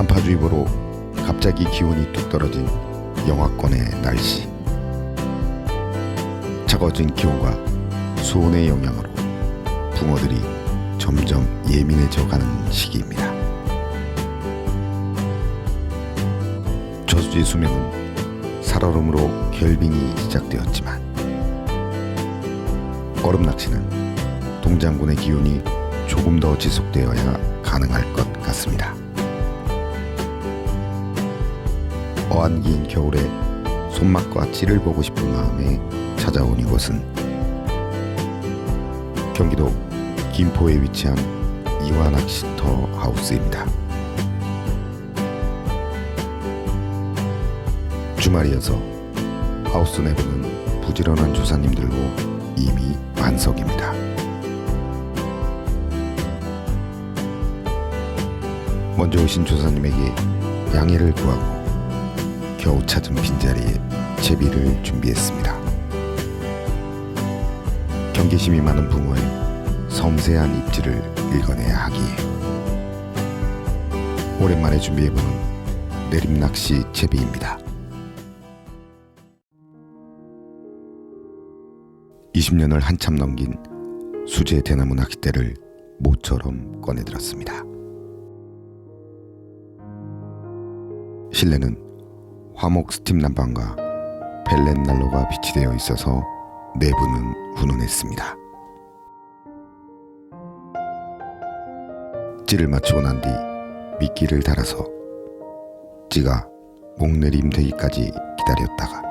한파주의보로 갑자기 기온이 뚝 떨어진 영하권의 날씨. 차가워진 기온과 수온의 영향으로 붕어들이 점점 예민해져 가는 시기입니다. 저수지 수명은 살얼음으로 결빙이 시작되었지만 얼음 낚시는 동장군의 기온이 조금 더 지속되어야 가능할 것 같습니다. 어안기인 겨울에 손맛과 찌를 보고 싶은 마음에 찾아온 이곳은 경기도 김포에 위치한 이화 낚시터 하우스입니다. 주말이어서 하우스 내부는 부지런한 조사님들로 이미 만석입니다. 먼저 오신 조사님에게 양해를 구하고 겨우 찾은 빈자리에 제비를 준비했습니다. 경계심이 많은 붕어의 섬세한 입질을 읽어내야 하기에 오랜만에 준비해보는 내림낚시 제비입니다. 20년을 한참 넘긴 수제 대나무 낚싯대를 모처럼 꺼내들었습니다. 실내는 화목 스팀 난방과 펠렛 난로가 비치되어 있어서 내부는 훈훈했습니다. 찌를 맞추고 난 뒤 미끼를 달아서 찌가 목내림 되기까지 기다렸다가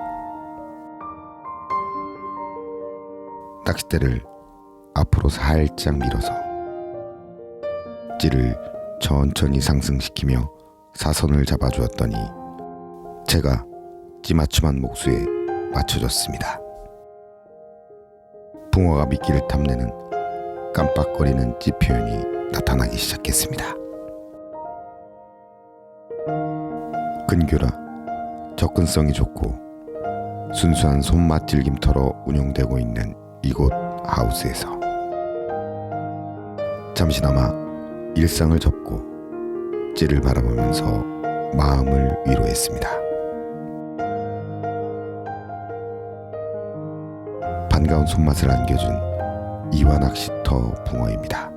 낚싯대를 앞으로 살짝 밀어서 찌를 천천히 상승시키며 사선을 잡아주었더니 제가 찌맞춤한 목수에 맞춰줬습니다. 붕어가 미끼를 탐내는 깜빡거리는 찌 표현이 나타나기 시작했습니다. 근교라 접근성이 좋고 순수한 손맛 즐김터로 운영되고 있는 이곳 하우스에서 잠시나마 일상을 접고 찌를 바라보면서 마음을 위로했습니다. 반가운 손맛을 안겨준 이화 낚시터 붕어입니다.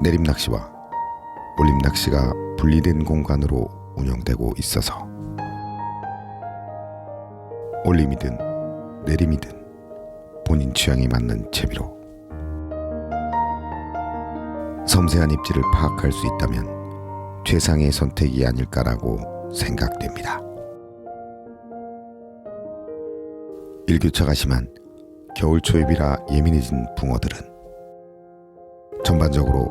내림 낚시와 올림 낚시가 분리된 공간으로 운영되고 있어서 올림이든 내림이든 본인 취향에 맞는 채비로 섬세한 입지를 파악할 수 있다면 최상의 선택이 아닐까라고 생각됩니다. 일교차가 심한 겨울 초입이라 예민해진 붕어들은 전반적으로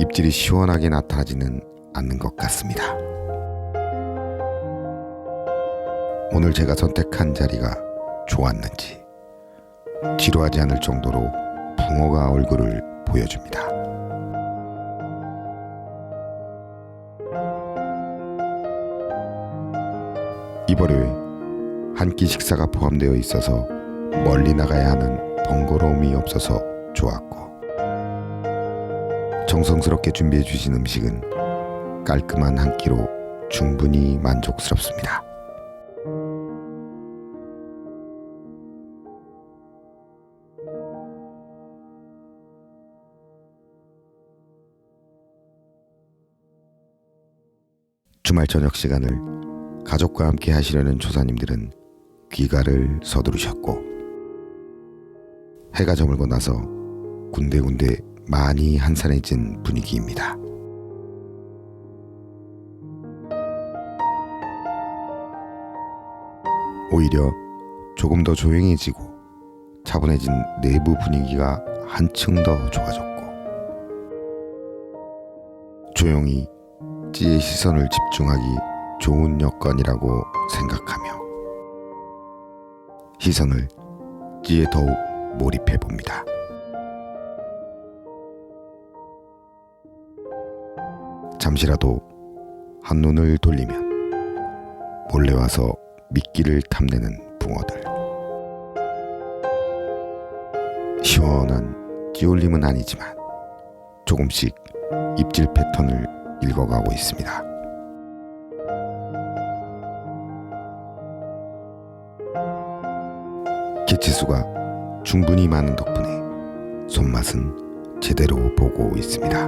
입질이 시원하게 나타나지는 않는 것 같습니다. 오늘 제가 선택한 자리가 좋았는지 지루하지 않을 정도로 붕어가 얼굴을 보여줍니다. 이번에 한 끼 식사가 포함되어 있어서 멀리 나가야 하는 번거로움이 없어서 좋았고 정성스럽게 준비해 주신 음식은 깔끔한 한 끼로 충분히 만족스럽습니다. 주말 저녁 시간을 가족과 함께 하시려는 조사님들은 귀가를 서두르셨고 해가 저물고 나서 군데군데 많이 한산해진 분위기입니다. 오히려 조금 더 조용해지고 차분해진 내부 분위기가 한층 더 좋아졌고 조용히 찌의 시선을 집중하기 좋은 여건이라고 생각하며 시선을 찌에 더욱 몰입해 봅니다. 잠시라도 한눈을 돌리면 몰래 와서 미끼를 탐내는 붕어들. 시원한 끼올림은 아니지만 조금씩 입질 패턴을 읽어가고 있습니다. 개체수가 충분히 많은 덕분에 손맛은 제대로 보고 있습니다.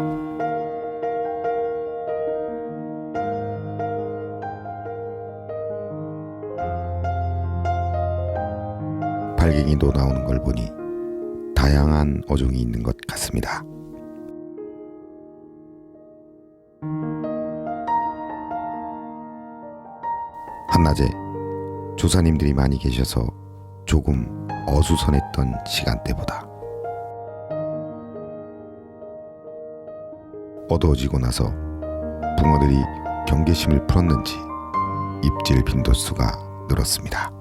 발갱이도 나오는 걸 보니 다양한 어종이 있는 것 같습니다. 한낮에 조사님들이 많이 계셔서 조금 어수선했던 시간대보다 어두워지고 나서 붕어들이 경계심을 풀었는지 입질 빈도수가 늘었습니다.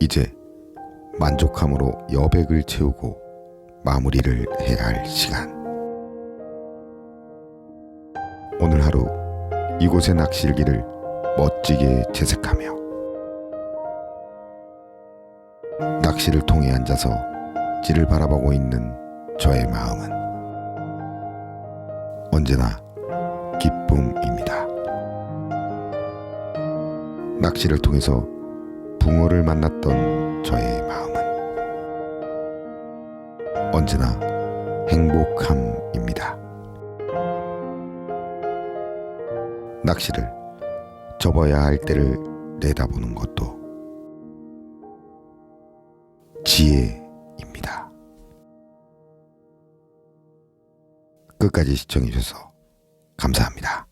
이제 만족함으로 여백을 채우고 마무리를 해야 할 시간. 오늘 하루 이곳의 낚시일기를 멋지게 채색하며 낚시를 통해 앉아서 찌를 바라보고 있는 저의 마음은 언제나 기쁨입니다. 낚시를 통해서 붕어를 만났던 저의 마음은 언제나 행복함입니다. 낚시를 접어야 할 때를 내다보는 것도 지혜입니다. 끝까지 시청해주셔서 감사합니다.